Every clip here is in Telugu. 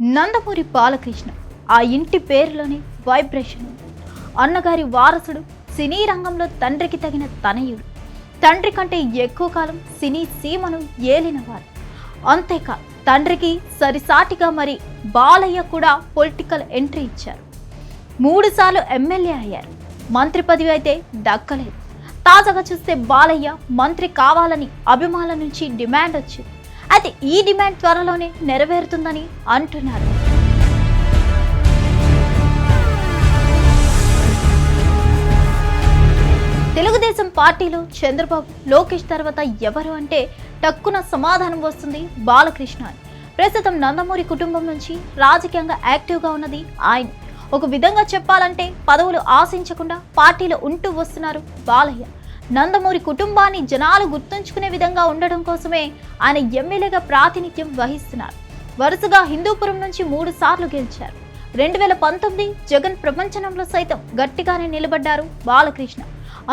నందమూరి బాలకృష్ణ. ఆ ఇంటి పేరులోని వైబ్రేషన్. అన్నగారి వారసుడు సినీ రంగంలో తండ్రికి తగిన తనయుడు. తండ్రి కంటే ఎక్కువ కాలం సినీ సీమను ఏలినవారు. అంతేకా తండ్రికి సరిసాటిగా మరి బాలయ్య కూడా పొలిటికల్ ఎంట్రీ ఇచ్చారు. మూడుసార్లు ఎమ్మెల్యే అయ్యారు. మంత్రి పదవి అయితే దక్కలేదు. తాజాగా చూస్తే బాలయ్య మంత్రి కావాలని అభిమానుల నుంచి డిమాండ్ వచ్చింది. అయితే ఈ డిమాండ్ త్వరలోనే నెరవేరుతుందని అంటున్నారు. తెలుగుదేశం పార్టీలో చంద్రబాబు లోకేష్ తర్వాత ఎవరు అంటే టక్కున సమాధానం వస్తుంది బాలకృష్ణ అని ప్రస్తుతం నందమూరి కుటుంబం నుంచి రాజకీయంగా యాక్టివ్గా ఉన్నది ఆయన. ఒక విధంగా చెప్పాలంటే పదవులు ఆశించకుండా పార్టీలో ఉంటూ వస్తున్నారు బాలయ్య. నందమూరి కుటుంబాన్ని జనాలు గుర్తుంచుకునే విధంగా ఉండడం కోసమే ఆయన ఎమ్మెల్యేగా ప్రాతినిధ్యం వహిస్తున్నారు. వరుసగా హిందూపురం నుంచి మూడు సార్లు గెలిచారు. రెండు వేల పంతొమ్మిది జగన్ ప్రపంచంలో సైతం గట్టిగానే నిలబడ్డారు బాలకృష్ణ.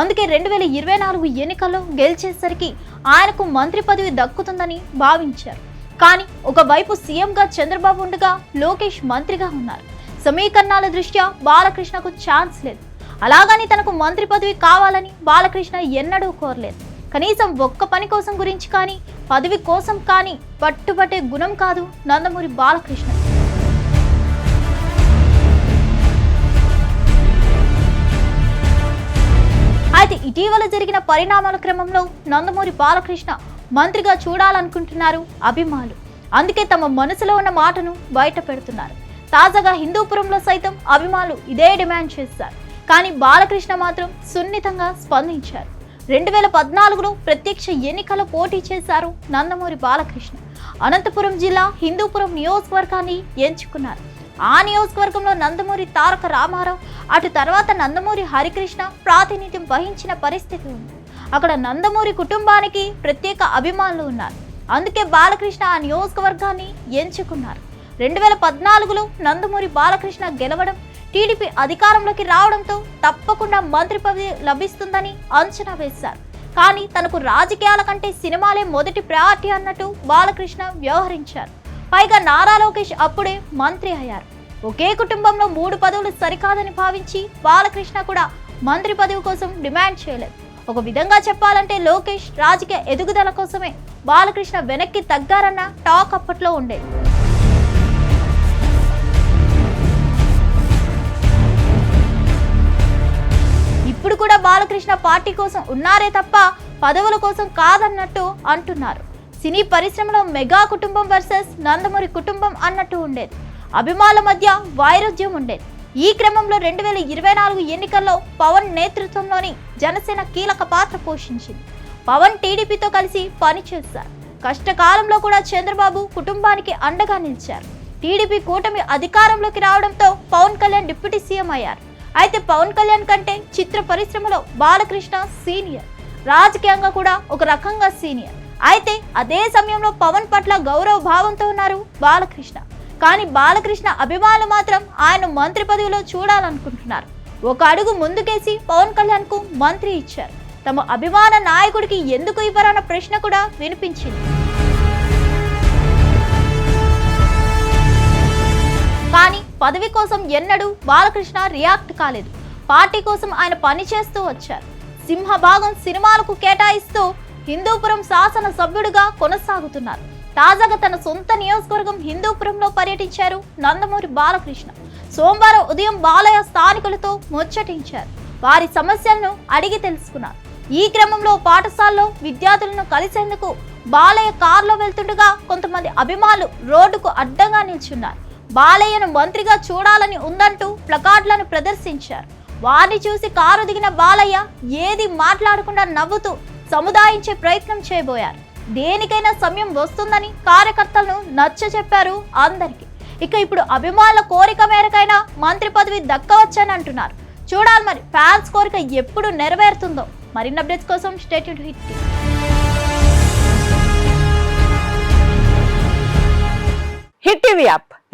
అందుకే రెండు వేల ఇరవై నాలుగు ఎన్నికల్లో గెలిచేసరికి ఆయనకు మంత్రి పదవి దక్కుతుందని భావించారు. కానీ ఒకవైపు సీఎంగా చంద్రబాబు ఉండగా లోకేష్ మంత్రిగా ఉన్నారు. సమీకరణాల దృష్ట్యా బాలకృష్ణకు ఛాన్స్ లేదు. అలాగని తనకు మంత్రి పదవి కావాలని బాలకృష్ణ ఎన్నడూ కోరలేదు. కనీసం ఒక్క పని కోసం గురించి కానీ పదవి కోసం కానీ పట్టుబట్టే గుణం కాదు నందమూరి బాలకృష్ణ. అయితే ఇటీవల జరిగిన పరిణామాల క్రమంలో నందమూరి బాలకృష్ణ మంత్రిగా చూడాలనుకుంటున్నారు అభిమానులు. అందుకే తమ మనసులో ఉన్న మాటను బయట పెడుతున్నారు. తాజాగా హిందూపురంలో సైతం అభిమానులు ఇదే డిమాండ్ చేశారు. కానీ బాలకృష్ణ మాత్రం సున్నితంగా స్పందించారు. రెండు వేల పద్నాలుగులో ప్రత్యక్ష ఎన్నికల పోటీ చేశారు నందమూరి బాలకృష్ణ. అనంతపురం జిల్లా హిందూపురం నియోజకవర్గాన్ని ఎంచుకున్నారు. ఆ నియోజకవర్గంలో నందమూరి తారక రామారావు అటు తర్వాత నందమూరి హరికృష్ణ ప్రాతినిధ్యం వహించిన పరిస్థితి ఉంది. అక్కడ నందమూరి కుటుంబానికి ప్రత్యేక అభిమానులు ఉన్నారు. అందుకే బాలకృష్ణ ఆ నియోజకవర్గాన్ని ఎంచుకున్నారు. రెండు వేల పద్నాలుగులో నందమూరి బాలకృష్ణ గెలవడం టీడీపీ అధికారంలోకి రావడంతో తప్పకుండా మంత్రి పదవి లభిస్తుందని అంచనా వేశారు. కానీ తనకు రాజకీయాల కంటే సినిమాలే మొదటి ప్రయారిటీ అన్నట్టు బాలకృష్ణ వ్యవహరించారు. పైగా నారా లోకేష్ అప్పుడే మంత్రి అయ్యారు. ఒకే కుటుంబంలో మూడు పదవులు సరికాదని భావించి బాలకృష్ణ కూడా మంత్రి పదవి కోసం డిమాండ్ చేయలేదు. ఒక విధంగా చెప్పాలంటే లోకేష్ రాజకీయ ఎదుగుదల కోసమే బాలకృష్ణ వెనక్కి తగ్గారన్న టాక్ అప్పట్లో ఉండేది. బాలకృష్ణ పార్టీ కోసం ఉన్నారే తప్ప పదవుల కోసం కాదన్నట్టు అంటున్నారు. సినీ పరిశ్రమలో మెగా కుటుంబం వర్సెస్ నందమూరి కుటుంబం అన్నట్టు ఉండేది. అభిమానుల మధ్య వైరుధ్యం ఉండేది. ఈ క్రమంలో రెండు వేల ఇరవై నాలుగు ఎన్నికల్లో పవన్ నేతృత్వంలోని జనసేన కీలక పాత్ర పోషించింది. పవన్ టీడీపీతో కలిసి పనిచేశారు కష్టకాలంలో కూడా చంద్రబాబు కుటుంబానికి అండగా నిలిచారు. టీడీపీ కూటమి అధికారంలోకి రావడంతో పవన్ కళ్యాణ్ డిప్యూటీ సీఎం అయ్యారు. అయితే పవన్ కళ్యాణ్ కంటే చిత్ర పరిశ్రమలో బాలకృష్ణ సీనియర్. రాజకీయంగా కూడా ఒక రకంగా సీనియర్. అయితే అదే సమయంలో పవన్ పట్ల గౌరవ భావంతో ఉన్నారు బాలకృష్ణ. కానీ బాలకృష్ణ అభిమానులు మాత్రం ఆయన మంత్రి పదవిలో చూడాలనుకుంటున్నారు. ఒక అడుగు ముందుకేసి పవన్ కళ్యాణ్కు మంత్రి ఇచ్చారు. తమ అభిమాన నాయకుడికి ఎందుకు ఇవ్వరన్న ప్రశ్న కూడా వినిపించింది. పదవి కోసం ఎన్నడూ బాలకృష్ణ రియాక్ట్ కాలేదు. పార్టీ కోసం ఆయన పనిచేస్తూ వచ్చారు. సింహభాగం సినిమాలకు కేటాయిస్తూ హిందూపురం శాసన సభ్యుడిగా కొనసాగుతున్నారు. తాజాగా తన సొంత నియోజకవర్గం హిందూపురంలో పర్యటించారు నందమూరి బాలకృష్ణ. సోమవారం ఉదయం బాలయ్య స్థానికులతో ముచ్చటించారు. వారి సమస్యలను అడిగి తెలుసుకున్నారు. ఈ క్రమంలో పాఠశాలలో విద్యార్థులను కలిసేందుకు బాలయ్య కారులో వెళ్తుండగా కొంతమంది అభిమానులు రోడ్డుకు అడ్డంగా నిల్చున్నారు. బాలయ్యను మంత్రిగా చూడాలని ఉందంటూ ప్లకార్డులను ప్రదర్శించారు. వారిని చూసి కారు దిగిన బాలయ్య ఏది మాట్లాడకుండా నవ్వుతూ సముదాయించే ప్రయత్నం చేయబోయారు. దేనికైనా సమయం వస్తుందని కార్యకర్తలను నచ్చ చెప్పారు అందరికీ. ఇక ఇప్పుడు అభిమానుల కోరిక మేరకైనా మంత్రి పదవి దక్కవచ్చని అంటున్నారు చూడాలి మరి ఫ్యాన్స్ కోరిక ఎప్పుడు నెరవేరుతుందో. మరిన్ని అప్డేట్స్ కోసం స్టేట్ హిట్ హిట్